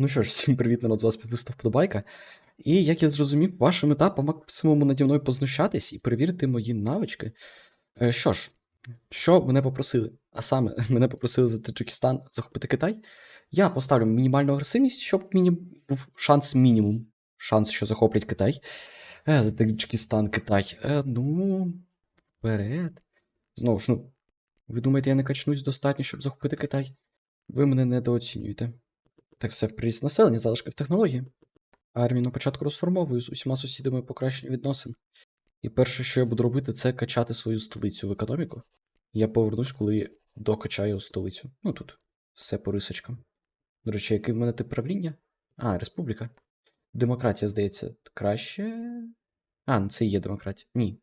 Ну що ж, всім привіт, народ, з вас підписав вподобайка. І як я зрозумів, ваша мета по максимуму наді мною познущатись і перевірити мої навички. Е, Що ж, що мене попросили? А саме, мене попросили за Таджикистан захопити Китай. Я поставлю мінімальну агресивність, щоб міні... був шанс мінімум. Шанс, що захоплять Китай. Е, за Таджикистан, Китай. Е, ну, вперед. Знову ж, ну, ви думаєте, я не качнусь достатньо, щоб захопити Китай? Ви мене недооцінюєте. Так все в приріст населення, залишки в технології. Армію на початку розформовую з усіма сусідами покращення відносин. І перше, що я буду робити, це качати свою столицю в економіку. Я повернусь, коли докачаю столицю. Ну тут, все по рисочкам. До речі, який в мене тип правління? А, республіка. Демократія, здається, краще. А, ну це і є демократія. Ні.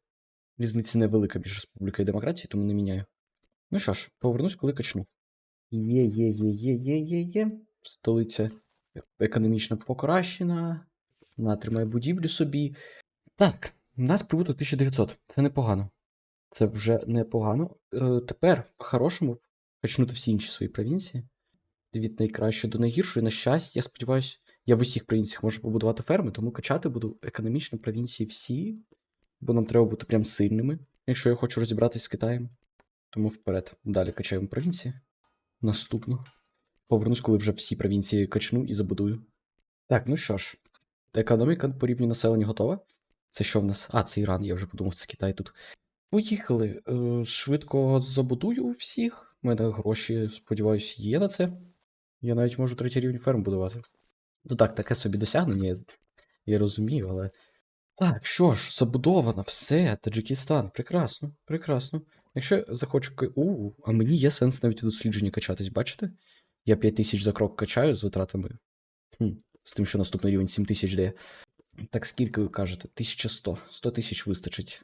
Різниця невелика між республікою і демократією, тому не міняю. Ну що ж, повернусь, коли качну. Є, є, є, є, є, є, є. Столиця економічно покращена. Вона тримає будівлю собі. Так, у нас прибуток 1900. Це непогано. Це вже непогано. Е, тепер, по-хорошому, почнути всі інші свої провінції. Від найкращої до найгіршої. На щастя, я сподіваюся, я в усіх провінціях можу побудувати ферми, тому качати буду економічно провінції всі, бо нам треба бути прям сильними, якщо я хочу розібратися з Китаєм. Тому вперед. Далі качаємо провінції. Наступно. Повернусь, коли вже всі провінції качну і забудую. Так, ну що ж, економіка по рівню населення готова. Це що в нас? А, це Іран, я вже подумав, це Китай тут. Поїхали. Е, швидко забудую всіх. У мене гроші, сподіваюся, є на це. Я навіть можу третій рівень ферм будувати. Ну так, таке собі досягнення, я, розумію, але. Так, що ж, забудовано, все, Таджикистан. Прекрасно, прекрасно. Якщо захочу. У, а мені є сенс навіть у дослідженні качатись, бачите? Я 5000 за крок качаю з витратами. Хм, з тим, що наступний рівень 7000 дає. Так скільки ви кажете? 1100. 100 тисяч вистачить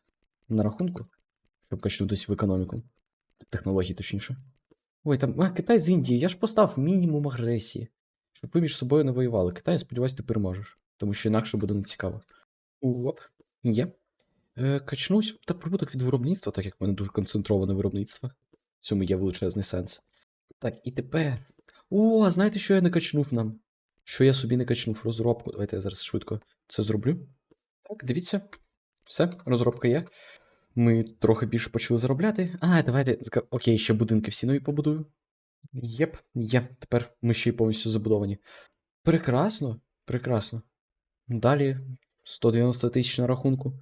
на рахунку, щоб качнутися в економіку. Технології, точніше. Ой, там а, Китай з Індії, я ж постав мінімум агресії. Щоб ви між собою не воювали. Китай, я сподіваюся, ти переможеш. Тому що інакше буде нецікаво. Оп, є. Е, качнусь та прибуток від виробництва, так як в мене дуже концентроване виробництво. В цьому є величезний сенс. Так, і тепер. О, а знаєте, що я не качнув нам? Що я собі не качнув? Розробку. Давайте я зараз швидко це зроблю. Так, дивіться. Все, розробка є. Ми трохи більше почали заробляти. А, давайте. Окей, ще будинки всі нові побудую. Єп, є. Тепер ми ще й повністю забудовані. Прекрасно, прекрасно. Далі 190 тисяч на рахунку.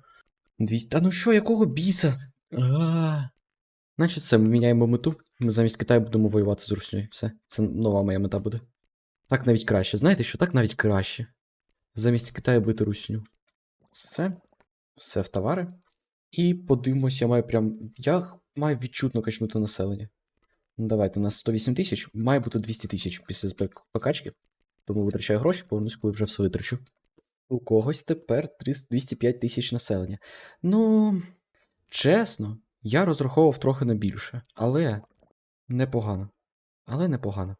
200. Та ну що, якого біса? А. Значить, все, ми міняємо мету. Ми замість Китаю будемо воювати з Руснею. Все, це нова моя мета буде. Так навіть краще. Знаєте що? Так навіть краще. Замість Китаю бити Русню. Все. Все в товари. І подивимось, я маю прям. Я маю відчутно качнути населення. Ну, давайте, у нас 108 тисяч, має бути 200 тисяч після покачки. Тому витрачаю гроші, повернусь, коли вже все витрачу. У когось тепер 300 205 тисяч населення. Ну, чесно, я розраховував трохи на більше, але непогано. Але непогано.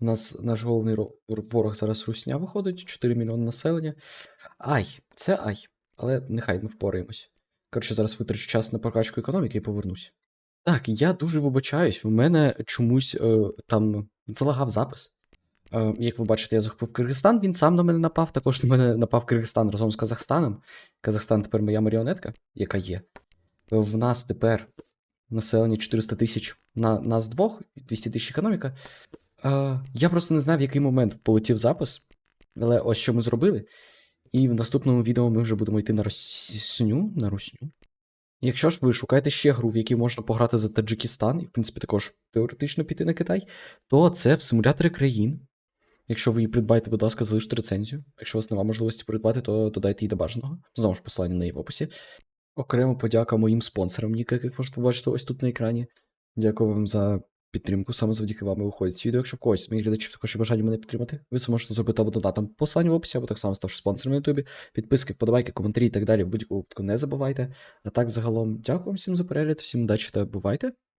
У нас наш головний ворог зараз русня виходить, 4 мільйони населення. Ай, це ай. Але нехай ми впораємось. Коротше, зараз витрачу час на прокачку економіки і повернусь. Так, я дуже вибачаюсь, в мене чомусь е, там залагав запис. Е, як ви бачите, я захопив Киргизстан, він сам на мене напав. Також на мене напав Киргизстан разом з Казахстаном. Казахстан тепер моя маріонетка, яка є. В нас тепер населення 400 тисяч на нас двох, 200 тисяч економіка. Е, я просто не знав, в який момент полетів запис. Але ось що ми зробили. І в наступному відео ми вже будемо йти на Русню. На Русню. Якщо ж ви шукаєте ще гру, в якій можна пограти за Таджикистан, і, в принципі, також теоретично піти на Китай, то це в симуляторі країн. Якщо ви її придбаєте, будь ласка, залиште рецензію. Якщо у вас немає можливості придбати, то додайте її до бажаного. Знову ж посилання на її в описі. Окремо подяка моїм спонсорам, Ніка, яких можете побачити ось тут на екрані. Дякую вам за підтримку. Саме завдяки вам виходить ці відео. Якщо когось з моїх глядачів також бажання мене підтримати, ви це можете зробити або донатом посилання в описі, або так само ставши спонсором на Ютубі. Підписки, вподобайки, коментарі і так далі. В будь-якому випадку не забувайте. А так, загалом, дякую всім за перегляд, всім удачі та бувайте.